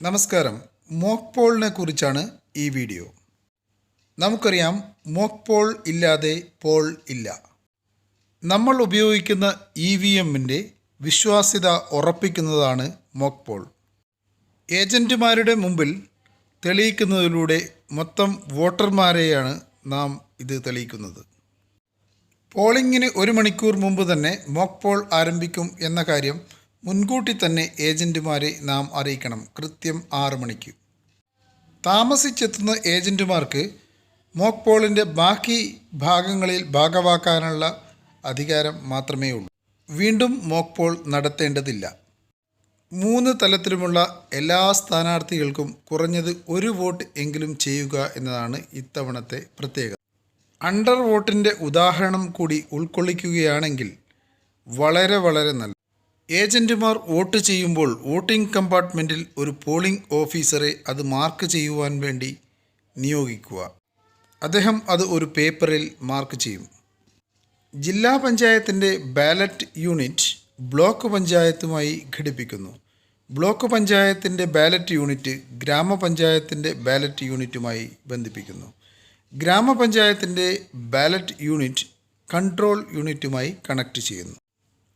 നമസ്കാരം. മോക്ക് പോളിനെ കുറിച്ചാണ് ഈ വീഡിയോ. നമുക്കറിയാം മോക്ക് പോൾ ഇല്ലാതെ പോൾ ഇല്ല. നമ്മൾ ഉപയോഗിക്കുന്ന ഇ വി എമ്മിന്റെ വിശ്വാസ്യത ഉറപ്പിക്കുന്നതാണ് മോക്ക് പോൾ ഏജന്റുമാരുടെ മുമ്പിൽ തെളിയിക്കുന്നതിലൂടെ മൊത്തം വോട്ടർമാരെയാണ് നാം ഇത് തെളിയിക്കുന്നത്. പോളിങ്ങിന് ഒരു മണിക്കൂർ മുമ്പ് തന്നെ മോക്ക് പോൾ ആരംഭിക്കും എന്ന കാര്യം മുൻകൂട്ടി തന്നെ ഏജന്റുമാരെ നാം അറിയിക്കണം. കൃത്യം ആറ് മണിക്ക്. താമസിച്ചെത്തുന്ന ഏജന്റുമാർക്ക് മോക്ക് പോളിന്റെ ബാക്കി ഭാഗങ്ങളിൽ ഭാഗവാക്കാനുള്ള അധികാരം മാത്രമേ ഉള്ളൂ. വീണ്ടും പോൾ നടത്തേണ്ടതില്ല. മൂന്ന് തലത്തിലുമുള്ള എല്ലാ സ്ഥാനാർത്ഥികൾക്കും കുറഞ്ഞത് ഒരു വോട്ട് എങ്കിലും ചെയ്യുക എന്നതാണ് ഇത്തവണത്തെ പ്രത്യേകത. അണ്ടർ വോട്ടിന്റെ ഉദാഹരണം കൂടി ഉൾക്കൊള്ളിക്കുകയാണെങ്കിൽ വളരെ വളരെ നല്ല ഏജന്റുമാർ വോട്ട് ചെയ്യുമ്പോൾ വോട്ടിംഗ് കമ്പാർട്ട്മെന്റിൽ ഒരു പോളിംഗ് ഓഫീസറെ അത് മാർക്ക് ചെയ്യുവാൻ വേണ്ടി നിയോഗിക്കുക. അദ്ദേഹം അത് ഒരു പേപ്പറിൽ മാർക്ക് ചെയ്യും. ജില്ലാ പഞ്ചായത്തിന്റെ ബാലറ്റ് യൂണിറ്റ് ബ്ലോക്ക് പഞ്ചായത്തുമായി ഘടിപ്പിക്കുന്നു. ബ്ലോക്ക് പഞ്ചായത്തിന്റെ ബാലറ്റ് യൂണിറ്റ് ഗ്രാമപഞ്ചായത്തിന്റെ ബാലറ്റ് യൂണിറ്റുമായി ബന്ധിപ്പിക്കുന്നു. ഗ്രാമപഞ്ചായത്തിന്റെ ബാലറ്റ് യൂണിറ്റ് കൺട്രോൾ യൂണിറ്റുമായി കണക്ട് ചെയ്യുന്നു.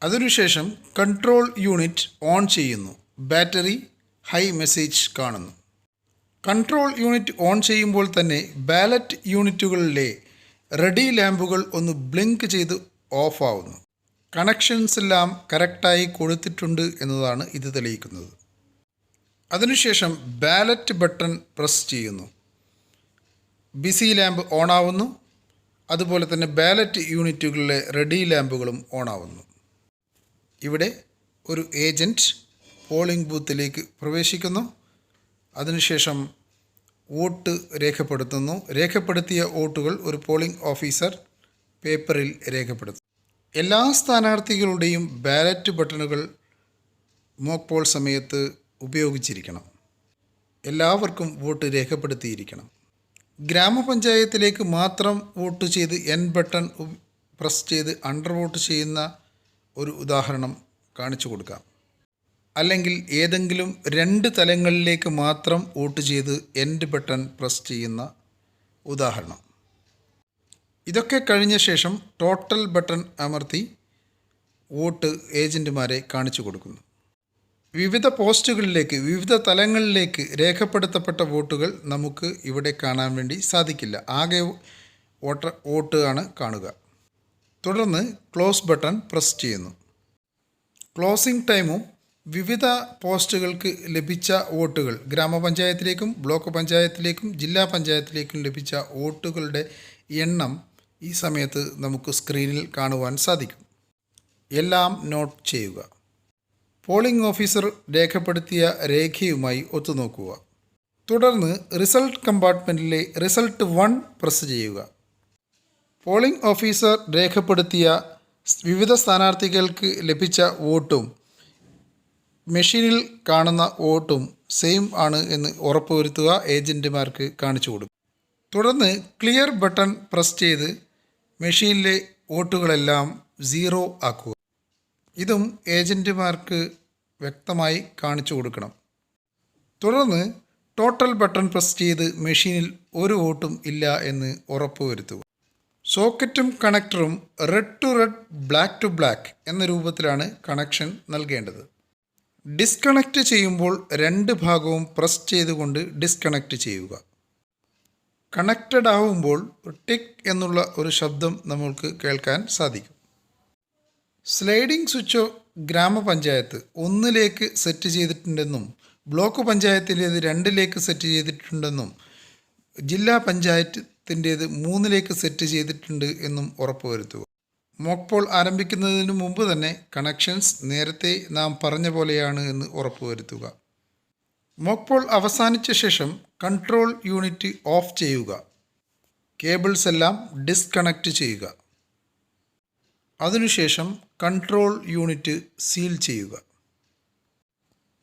അതിനുശേഷം കൺട്രോൾ യൂണിറ്റ് ഓൺ ചെയ്യുന്നു. ബാറ്ററി ഹൈ മെസ്സേജ് കാണുന്നു. കൺട്രോൾ യൂണിറ്റ് ഓൺ ചെയ്യുമ്പോൾ തന്നെ ബാലറ്റ് യൂണിറ്റുകളിലെ റെഡി ലാമ്പുകൾ ഒന്ന് ബ്ലിങ്ക് ചെയ്ത് ഓഫ് ആവുന്നു. കണക്ഷൻസ് എല്ലാം കറക്റ്റായി കൊടുത്തിട്ടുണ്ട് എന്നതാണ് ഇത് തെളിയിക്കുന്നത്. അതിനുശേഷം ബാലറ്റ് ബട്ടൺ പ്രസ് ചെയ്യുന്നു. ബിസി ലാമ്പ് ഓണാവുന്നു അതുപോലെ തന്നെ ബാലറ്റ് യൂണിറ്റുകളിലെ റെഡി ലാമ്പുകളും ഓണാവുന്നു ഇവിടെ ഒരു ഏജന്റ് പോളിംഗ് ബൂത്തിലേക്ക് പ്രവേശിക്കുന്നു. അതിനുശേഷം വോട്ട് രേഖപ്പെടുത്തുന്നു. രേഖപ്പെടുത്തിയ വോട്ടുകൾ ഒരു പോളിംഗ് ഓഫീസർ പേപ്പറിൽ രേഖപ്പെടുത്തും എല്ലാ സ്ഥാനാർത്ഥികളുടെയും ബാലറ്റ് ബട്ടണുകൾ മോക്ക് പോൾ സമയത്ത് ഉപയോഗിച്ചിരിക്കണം. എല്ലാവർക്കും വോട്ട് രേഖപ്പെടുത്തിയിരിക്കണം. ഗ്രാമപഞ്ചായത്തിലേക്ക് മാത്രം വോട്ട് ചെയ്ത് എൻ ബട്ടൺ പ്രസ് ചെയ്ത് അണ്ടർ വോട്ട് ചെയ്യുന്ന ഒരു ഉദാഹരണം കാണിച്ചു കൊടുക്കാം. അല്ലെങ്കിൽ ഏതെങ്കിലും രണ്ട് തലങ്ങളിലേക്ക് മാത്രം വോട്ട് ചെയ്ത് എൻഡ് ബട്ടൺ പ്രസ് ചെയ്യുന്ന ഉദാഹരണം. ഇതൊക്കെ കഴിഞ്ഞ ശേഷം ടോട്ടൽ ബട്ടൺ അമർത്തി വോട്ട് ഏജന്റുമാരെ കാണിച്ചു കൊടുക്കുന്നു. വിവിധ പോസ്റ്റുകളിലേക്ക് വിവിധ തലങ്ങളിലേക്ക് രേഖപ്പെടുത്തപ്പെട്ട വോട്ടുകൾ നമുക്ക് ഇവിടെ കാണാൻ വേണ്ടി സാധിക്കില്ല. ആകെ വോട്ടർ വോട്ട് ആണ് കാണുക. തുടർന്ന് ക്ലോസ് ബട്ടൺ പ്രസ് ചെയ്യുന്നു. ക്ലോസിംഗ് ടൈമും വിവിധ പോസ്റ്റുകൾക്ക് ലഭിച്ച വോട്ടുകൾ ഗ്രാമപഞ്ചായത്തിലേക്കും ബ്ലോക്ക് പഞ്ചായത്തിലേക്കും ജില്ലാ പഞ്ചായത്തിലേക്കും ലഭിച്ച വോട്ടുകളുടെ എണ്ണം ഈ സമയത്ത് നമുക്ക് സ്ക്രീനിൽ കാണുവാൻ സാധിക്കും. എല്ലാം നോട്ട് ചെയ്യുക. പോളിംഗ് ഓഫീസർ രേഖപ്പെടുത്തിയ രേഖയുമായി ഒത്തുനോക്കുക. തുടർന്ന് റിസൾട്ട് കമ്പാർട്ട്മെന്റിലെ റിസൾട്ട് വൺ പ്രസ് ചെയ്യുക. പോളിംഗ് ഓഫീസർ രേഖപ്പെടുത്തിയ വിവിധ സ്ഥാനാർത്ഥികൾക്ക് ലഭിച്ച വോട്ടും മെഷീനിൽ കാണുന്ന വോട്ടും സെയിം ആണ് എന്ന് ഉറപ്പുവരുത്തുക ഏജന്റുമാർക്ക് കാണിച്ചു കൊടുക്കും. തുടർന്ന് ക്ലിയർ ബട്ടൺ പ്രസ് ചെയ്ത് മെഷീനിലെ വോട്ടുകളെല്ലാം സീറോ ആക്കുക. ഇതും ഏജന്റുമാർക്ക് വ്യക്തമായി കാണിച്ചു കൊടുക്കണം. തുടർന്ന് ടോട്ടൽ ബട്ടൺ പ്രസ് ചെയ്ത് മെഷീനിൽ ഒരു വോട്ടും ഇല്ല എന്ന് ഉറപ്പുവരുത്തുക. സോക്കറ്റും കണക്ടറും red to red black to black എന്ന രൂപത്തിലാണ് കണക്ഷൻ നൽകേണ്ടത്. ഡിസ്കണക്റ്റ് ചെയ്യുമ്പോൾ രണ്ട് ഭാഗവും പ്രസ് ചെയ്തുകൊണ്ട് ഡിസ്കണക്റ്റ് ചെയ്യുക. കണക്റ്റഡ് ആവുമ്പോൾ ടിക് എന്നുള്ള ഒരു ശബ്ദം നമ്മൾക്ക് കേൾക്കാൻ സാധിക്കും. സ്ലൈഡിംഗ് സ്വിച്ചോ ഗ്രാമപഞ്ചായത്ത് ഒന്നിലേക്ക് സെറ്റ് ചെയ്തിട്ടുണ്ടെന്നും ബ്ലോക്ക് പഞ്ചായത്തിലേത് രണ്ടിലേക്ക് സെറ്റ് ചെയ്തിട്ടുണ്ടെന്നും ജില്ലാ പഞ്ചായത്തിന്റേത് മൂന്നിലേക്ക് സെറ്റ് ചെയ്തിട്ടുണ്ട് എന്നും ഉറപ്പുവരുത്തുക. പോൾ ആരംഭിക്കുന്നതിന് മുമ്പ് തന്നെ കണക്ഷൻസ് നേരത്തെ നാം പറഞ്ഞ പോലെയാണ് എന്ന് ഉറപ്പുവരുത്തുക. പോൾ അവസാനിച്ച ശേഷം കൺട്രോൾ യൂണിറ്റ് ഓഫ് ചെയ്യുക. കേബിൾസ് എല്ലാം ഡിസ്കണക്റ്റ് ചെയ്യുക. അതിനുശേഷം കൺട്രോൾ യൂണിറ്റ് സീൽ ചെയ്യുക.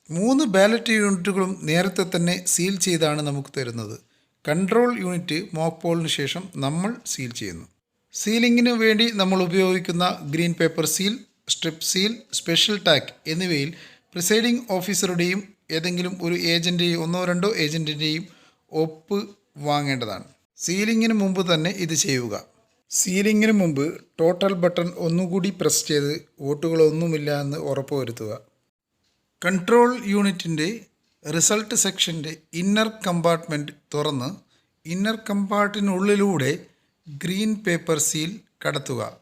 മൂന്ന് ബാലറ്റ് യൂണിറ്റുകളും നേരത്തെ തന്നെ സീൽ ചെയ്താണ് നമുക്ക് തരുന്നത്. കൺട്രോൾ യൂണിറ്റ് മോക്ക് പോളിന് ശേഷം നമ്മൾ സീൽ ചെയ്യുന്നു. സീലിങ്ങിന് വേണ്ടി നമ്മൾ ഉപയോഗിക്കുന്ന green paper seal strip seal special tag എന്നിവയിൽ പ്രിസൈഡിംഗ് ഓഫീസറുടെയും ഏതെങ്കിലും ഒരു ഏജന്റെയും ഒന്നോ രണ്ടോ ഏജന്റിന്റെയും ഒപ്പ് വാങ്ങേണ്ടതാണ്. സീലിങ്ങിന് മുമ്പ് തന്നെ ഇത് ചെയ്യുക. സീലിങ്ങിന് മുമ്പ് ടോട്ടൽ ബട്ടൺ ഒന്നുകൂടി പ്രസ് ചെയ്ത് വോട്ടുകളൊന്നുമില്ല എന്ന് ഉറപ്പുവരുത്തുക. കൺട്രോൾ യൂണിറ്റിന്റെ റിസൾട്ട് സെക്ഷന്റെ ഇന്നർ കമ്പാർട്ട്മെന്റ് തുറന്ന് ഇന്നർ കമ്പാർട്ടിനുള്ളിലൂടെ ഗ്രീൻ പേപ്പർ സീൽ കടത്തുക.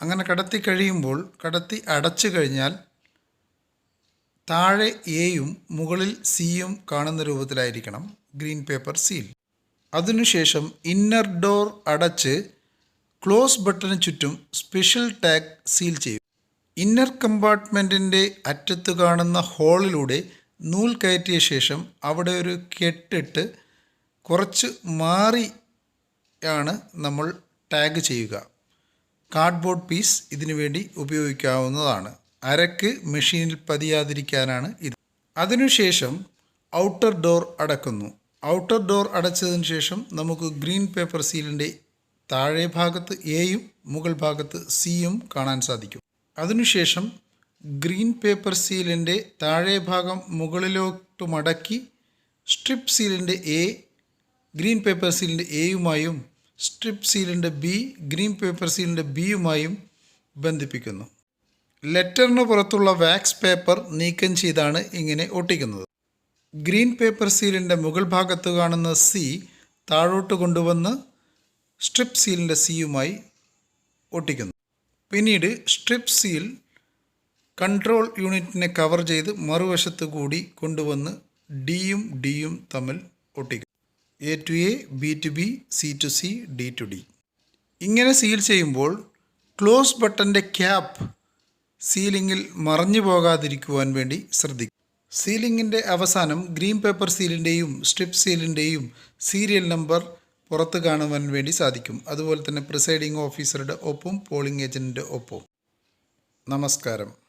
അങ്ങനെ കടത്തി കഴിയുമ്പോൾ കടത്തി അടച്ചു കഴിഞ്ഞാൽ താഴെ എയും മുകളിൽ സിയും കാണുന്ന രൂപത്തിലായിരിക്കണം ഗ്രീൻ പേപ്പർ സീൽ. അതിനുശേഷം ഇന്നർ ഡോർ അടച്ച് ക്ലോസ് ബട്ടണിന് ചുറ്റും സ്പെഷ്യൽ ടാഗ് സീൽ ചെയ്യും. ഇന്നർ കമ്പാർട്ട്മെന്റിന്റെ അറ്റത്ത് കാണുന്ന ഹോളിലൂടെ നൂൽ കയറ്റിയ ശേഷം അവിടെ ഒരു കെട്ടിട്ട് കുറച്ച് മാറി ആണ് നമ്മൾ ടാഗ് ചെയ്യുക. കാർഡ്ബോർഡ് പീസ് ഇതിനു വേണ്ടി ഉപയോഗിക്കാവുന്നതാണ്. അരക്ക് മെഷീനിൽ പതിയാതിരിക്കാനാണ് ഇത്. അതിനുശേഷം ഔട്ടർ ഡോർ അടക്കുന്നു. ഔട്ടർ ഡോർ അടച്ചതിന് ശേഷം നമുക്ക് ഗ്രീൻ പേപ്പർ സീലിന്റെ താഴെ ഭാഗത്ത് എയും മുകൾ ഭാഗത്ത് സിയും കാണാൻ സാധിക്കും. അതിനുശേഷം ഗ്രീൻ പേപ്പർ സീലിന്റെ താഴെ ഭാഗം മുകളിലോട്ട് മടക്കി സ്ട്രിപ്പ് സീലിന്റെ എ ഗ്രീൻ പേപ്പർ സീലിന്റെ എയുമായും സ്ട്രിപ്പ് സീലിന്റെ ബി ഗ്രീൻ പേപ്പർ സീലിന്റെ ബിയുമായും ബന്ധിപ്പിക്കുന്നു. ലെറ്ററിന് പുറത്തുള്ള വാക്സ് പേപ്പർ നീക്കം ചെയ്താണ് ഇങ്ങനെ ഒട്ടിക്കുന്നത്. ഗ്രീൻ പേപ്പർ സീലിന്റെ മുകൾ ഭാഗത്ത് കാണുന്ന സി താഴോട്ട് കൊണ്ടുവന്ന് സ്ട്രിപ്പ് സീലിന്റെ സിയുമായി ഒട്ടിക്കുന്നു. പിന്നീട് സ്ട്രിപ്പ് സീൽ കൺട്രോൾ യൂണിറ്റിനെ കവർ ചെയ്ത് മറുവശത്ത് കൂടി കൊണ്ടുവന്ന് ഡിയും ഡിയും തമ്മിൽ ഒട്ടിക്കും. A to A B to B C to C D to D. ഇങ്ങനെ സീൽ ചെയ്യുമ്പോൾ ക്ലോസ് ബട്ടന്റെ ക്യാപ്പ് സീലിങ്ങിൽ മറഞ്ഞു പോകാതിരിക്കുവാൻ വേണ്ടി ശ്രദ്ധിക്കും. സീലിങ്ങിന്റെ അവസാനം ഗ്രീൻ പേപ്പർ സീലിന്റെയും സ്ട്രിപ്പ് സീലിന്റെയും സീരിയൽ നമ്പർ പുറത്ത് കാണുവാൻ വേണ്ടി സാധിക്കും. അതുപോലെ തന്നെ പ്രിസൈഡിംഗ് ഓഫീസറുടെ ഒപ്പം പോളിംഗ് ഏജന്റിന്റെ ഒപ്പം നമസ്കാരം.